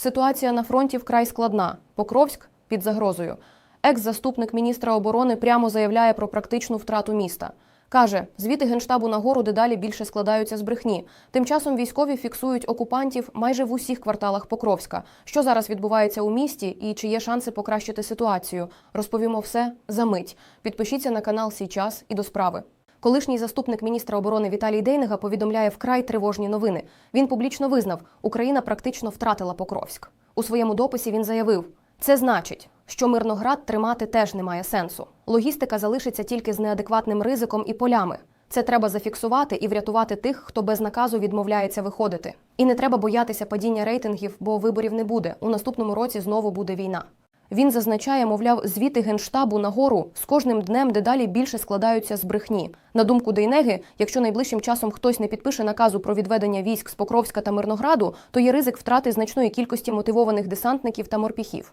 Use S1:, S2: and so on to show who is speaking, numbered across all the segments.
S1: Ситуація на фронті вкрай складна. Покровськ під загрозою. Екс-заступник міністра оборони прямо заявляє про практичну втрату міста. Каже, звіти генштабу нагору дедалі більше складаються з брехні. Тим часом військові фіксують окупантів майже в усіх кварталах Покровська. Що зараз відбувається у місті і чи є шанси покращити ситуацію? Розповімо все за мить. Підпишіться на канал Сій час і до справи. Колишній заступник міністра оборони Віталій Дейнега повідомляє вкрай тривожні новини. Він публічно визнав, Україна практично втратила Покровськ. У своєму дописі він заявив: це значить, що Мирноград тримати теж немає сенсу. Логістика залишиться тільки з неадекватним ризиком і полями. Це треба зафіксувати і врятувати тих, хто без наказу відмовляється виходити. І не треба боятися падіння рейтингів, бо виборів не буде. У наступному році знову буде війна. Він зазначає, мовляв, звіти генштабу нагору з кожним днем дедалі більше складаються з брехні. На думку Дейнеги, якщо найближчим часом хтось не підпише наказу про відведення військ з Покровська та Мирнограду, то є ризик втрати значної кількості мотивованих десантників та морпіхів.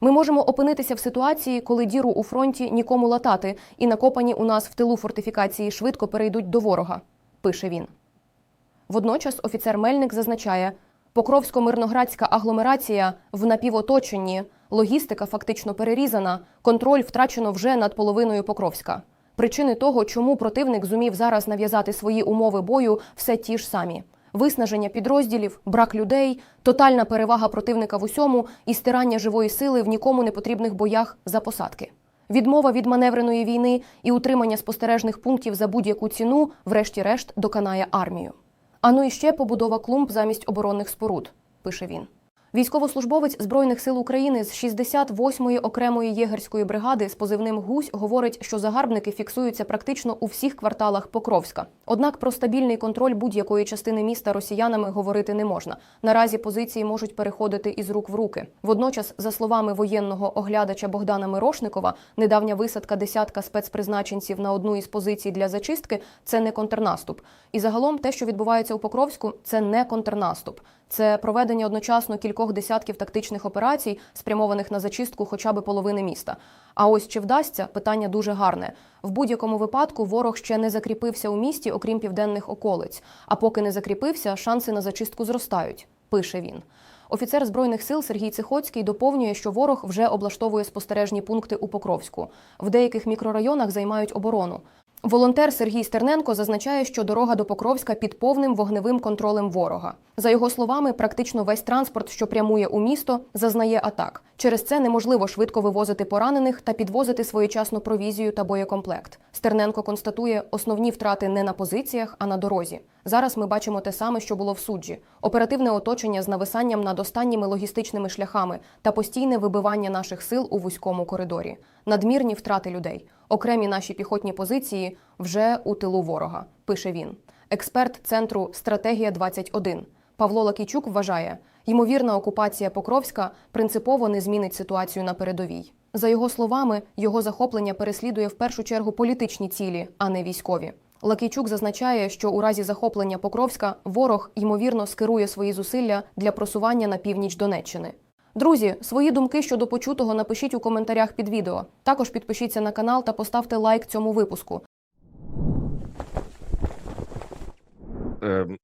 S1: Ми можемо опинитися в ситуації, коли діру у фронті нікому латати, і накопані у нас в тилу фортифікації швидко перейдуть до ворога, пише він. Водночас офіцер Мельник зазначає, Покровсько-мирноградська агломерація в напівоточенні, логістика фактично перерізана, контроль втрачено вже над половиною Покровська. Причини того, чому противник зумів зараз нав'язати свої умови бою, все ті ж самі: виснаження підрозділів, брак людей, тотальна перевага противника в усьому і стирання живої сили в нікому не потрібних боях за посадки. Відмова від маневреної війни і утримання спостережних пунктів за будь-яку ціну, врешті-решт, доконає армію. А ну і ще побудова клумб замість оборонних споруд, пише він. Військовослужбовець Збройних сил України з 68-ї окремої єгерської бригади з позивним Гусь говорить, що загарбники фіксуються практично у всіх кварталах Покровська. Однак про стабільний контроль будь-якої частини міста росіянами говорити не можна. Наразі позиції можуть переходити із рук в руки. Водночас, за словами воєнного оглядача Богдана Мирошникова, недавня висадка десятка спецпризначенців на одну із позицій для зачистки це не контрнаступ. І загалом те, що відбувається у Покровську, це не контрнаступ. Це проведення одночасно кількох десятків тактичних операцій, спрямованих на зачистку хоча б половини міста. А ось чи вдасться питання дуже гарне. В будь-якому випадку ворог ще не закріпився у місті, окрім південних околиць. А поки не закріпився, шанси на зачистку зростають. Пише він. Офіцер збройних сил Сергій Цихоцький доповнює, що ворог вже облаштовує спостережні пункти у Покровську. В деяких мікрорайонах займають оборону. Волонтер Сергій Стерненко зазначає, що дорога до Покровська під повним вогневим контролем ворога. За його словами, практично весь транспорт, що прямує у місто, зазнає атак. Через це неможливо швидко вивозити поранених та підвозити своєчасну провізію та боєкомплект. Стерненко констатує, основні втрати не на позиціях, а на дорозі. Зараз ми бачимо те саме, що було в суджі: оперативне оточення з нависанням над останніми логістичними шляхами та постійне вибивання наших сил у вузькому коридорі, надмірні втрати людей. Окремі наші піхотні позиції вже у тилу ворога, пише він. Експерт центру Стратегія 21 Павло Лакійчук вважає, ймовірна окупація Покровська принципово не змінить ситуацію на передовій. За його словами, його захоплення переслідує в першу чергу політичні цілі, а не військові. Лакійчук зазначає, що у разі захоплення Покровська ворог ймовірно скерує свої зусилля для просування на північ Донеччини. Друзі, свої думки щодо почутого напишіть у коментарях під відео. Також підпишіться на канал та поставте лайк цьому випуску.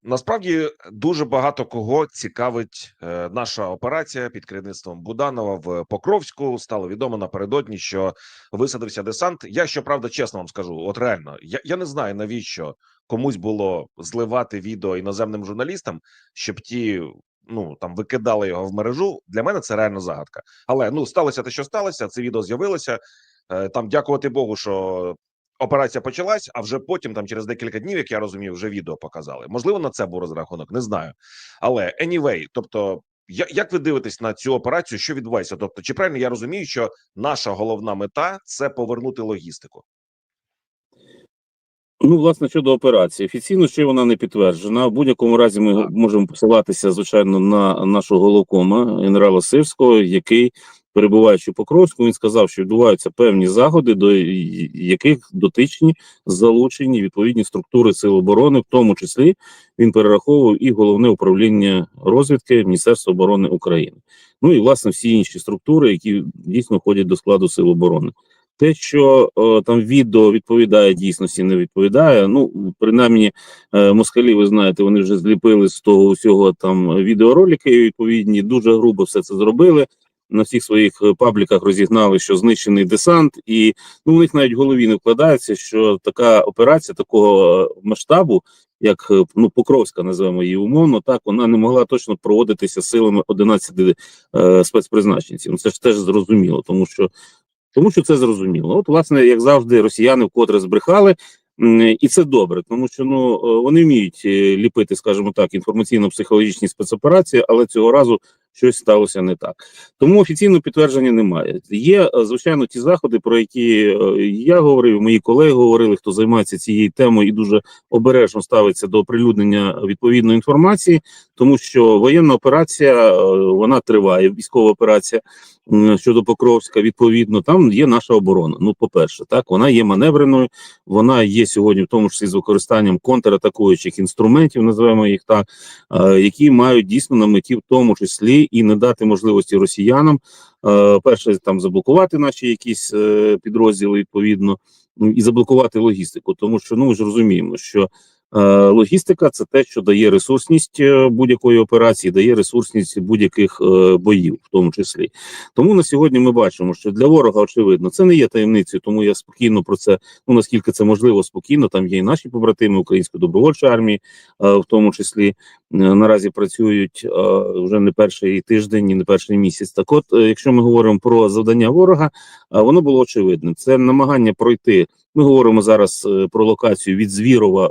S2: Насправді дуже багато кого цікавить е, наша операція під керівництвом Буданова в Покровську. Стало відомо напередодні, що висадився десант. Я щоправда, чесно вам скажу, от реально, я, я не знаю навіщо комусь було зливати відео іноземним журналістам, щоб ті. Ну там викидали його в мережу. Для мене це реально загадка. Але ну сталося те, що сталося. Це відео з'явилося. Е, Там, дякувати Богу, що операція почалась, а вже потім, там через декілька днів, як я розумів, вже відео показали. Можливо, на це був розрахунок, не знаю. Але anyway, тобто, як ви дивитесь на цю операцію, що відбувається? Тобто, чи правильно я розумію, що наша головна мета це повернути логістику?
S3: Ну, власне, щодо операції, офіційно ще вона не підтверджена. В будь-якому разі ми можемо посилатися, звичайно, на нашого головкома генерала Сивського, який, перебуваючи у Покровську, він сказав, що відбуваються певні заходи, до яких дотичні залучені відповідні структури сил оборони, в тому числі він перераховував і головне управління розвідки Міністерства оборони України. Ну і власне всі інші структури, які дійсно входять до складу сил оборони. Те, що е, там відео відповідає дійсності, не відповідає. Ну, принаймні, е, москалі, ви знаєте, вони вже зліпили з того усього там відеоролики відповідні, дуже грубо все це зробили. На всіх своїх е, пабліках розігнали, що знищений десант, і ну, у них навіть в голові не вкладається, що така операція такого е, масштабу, як е, ну Покровська, називаємо її умовно, так вона не могла точно проводитися силами 11 е, спецпризначенців. Ну, це ж теж зрозуміло, тому що тому що це зрозуміло. От, власне, як завжди, росіяни вкотре збрехали. І це добре, тому що ну вони вміють ліпити, скажімо так, інформаційно-психологічні спецоперації, але цього разу щось сталося не так. Тому офіційного підтвердження немає. Є е, звичайно ті заходи, про які е, я говорив, мої колеги говорили, хто займається цією темою і дуже обережно ставиться до оприлюднення відповідної інформації, тому що воєнна операція е, вона триває, військова операція щодо Покровська. Відповідно, там є наша оборона. Ну, по перше, так вона є маневреною, вона є сьогодні, в тому числі з використанням контратакуючих інструментів, називаємо їх так, які мають дійсно на меті, в тому числі і не дати можливості росіянам е, перше там заблокувати наші якісь е, підрозділи відповідно і заблокувати логістику, тому що ну ми ж розуміємо, що логістика це те, що дає ресурсність е, будь-якої операції, дає ресурсність будь-яких е, боїв, в тому числі. Тому на сьогодні ми бачимо, що для ворога очевидно це не є таємницею, тому я спокійно про це, ну наскільки це можливо, спокійно. Там є і наші побратими української добровольчої армії, е, в тому числі е, наразі працюють е, вже не перший тиждень, і не перший місяць. Так, от, е, якщо ми говоримо про завдання ворога, е, воно було очевидним. Це намагання пройти. Ми говоримо зараз е, про локацію від Звірова, е,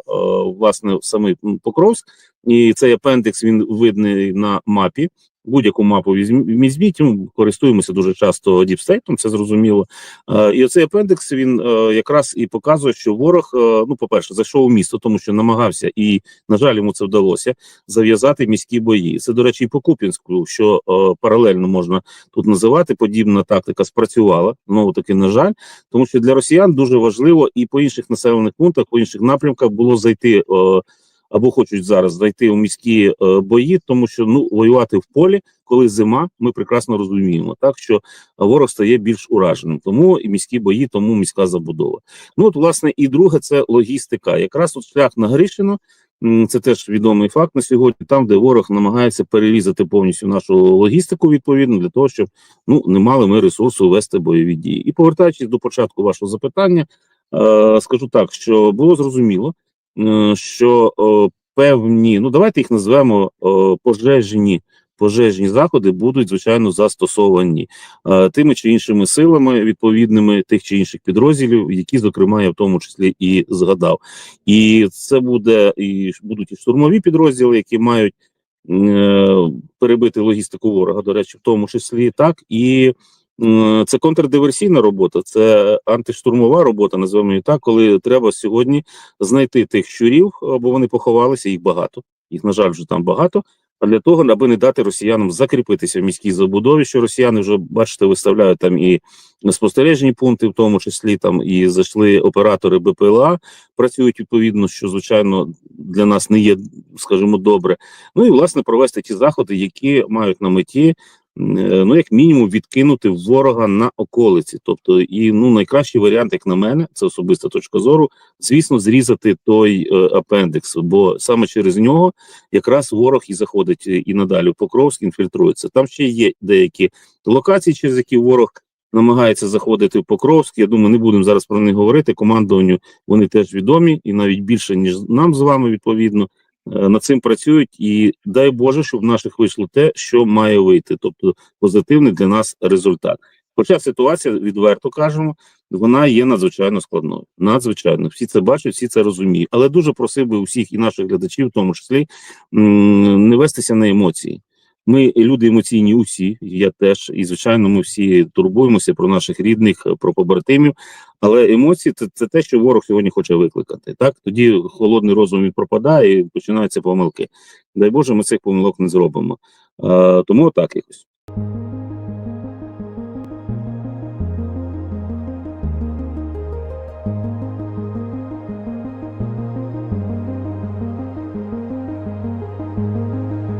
S3: власне, самий Покровськ, і цей апендикс він видний на мапі. Будь-яку мапу візьм- візьміть, користуємося дуже часто діпстейтом, це зрозуміло. Е, і оцей апендикс він е, якраз і показує, що ворог, е, ну, по-перше, зайшов у місто, тому що намагався, і, на жаль, йому це вдалося зав'язати міські бої. Це, до речі, і по Куп'янську, що паралельно можна тут називати. Подібна тактика спрацювала. Знову таки, на жаль, тому що для росіян дуже важливо і по інших населених пунктах, по інших напрямках було зайти. Або хочуть зараз зайти у міські е, бої, тому що ну воювати в полі, коли зима, ми прекрасно розуміємо, так що ворог стає більш ураженим. Тому і міські бої, тому міська забудова. Ну от власне і друге це логістика. Якраз от шлях на Гришино. Це теж відомий факт на сьогодні, там, де ворог намагається перерізати повністю нашу логістику, відповідно для того, щоб ну не мали ми ресурсу вести бойові дії. І повертаючись до початку вашого запитання, е, скажу так, що було зрозуміло, що е, певні, ну давайте їх назвемо пожежні. Пожежні заходи будуть звичайно застосовані е, тими чи іншими силами відповідними тих чи інших підрозділів, які зокрема я в тому числі і згадав. І це буде і будуть і штурмові підрозділи, які мають е, перебити логістику ворога, до речі, в тому числі так і це контрдиверсійна робота, це антиштурмова робота, називаємо її так, коли треба сьогодні знайти тих щурів, бо вони поховалися, їх багато, їх на жаль вже там багато. А для того, аби не дати росіянам закріпитися в міській забудові, що росіяни вже бачите, виставляють там і спостережні пункти, в тому числі там і зайшли оператори БПЛА, працюють відповідно, що звичайно для нас не є, скажімо, добре. Ну і власне провести ті заходи, які мають на меті. Е, Ну, як мінімум, відкинути ворога на околиці. Тобто, і ну найкращий варіант, як на мене, це особиста точка зору. Звісно, зрізати той е, апендикс, бо саме через нього якраз ворог і заходить е, і надалі Покровськ, інфільтрується. Там ще є деякі локації, через які ворог намагається заходити в Покровськ. Я думаю, не будемо зараз про них говорити. Командуванню вони теж відомі, і навіть більше ніж нам з вами відповідно. Е, Над цим працюють, і дай Боже, щоб в наших вийшло те, що має вийти, тобто позитивний для нас результат. Хоча ситуація, відверто кажемо, вона є надзвичайно складною. Надзвичайно, всі це бачать, всі це розуміють. Але дуже просив би усіх і наших глядачів, в тому числі, не вестися на емоції. Ми люди емоційні, усі, я теж, і звичайно, ми всі турбуємося про наших рідних, про побратимів. Але емоції це, це те, що ворог сьогодні хоче викликати. Так тоді холодний розум він пропадає і починаються помилки. Дай Боже, ми цих помилок не зробимо. Е, тому так якось.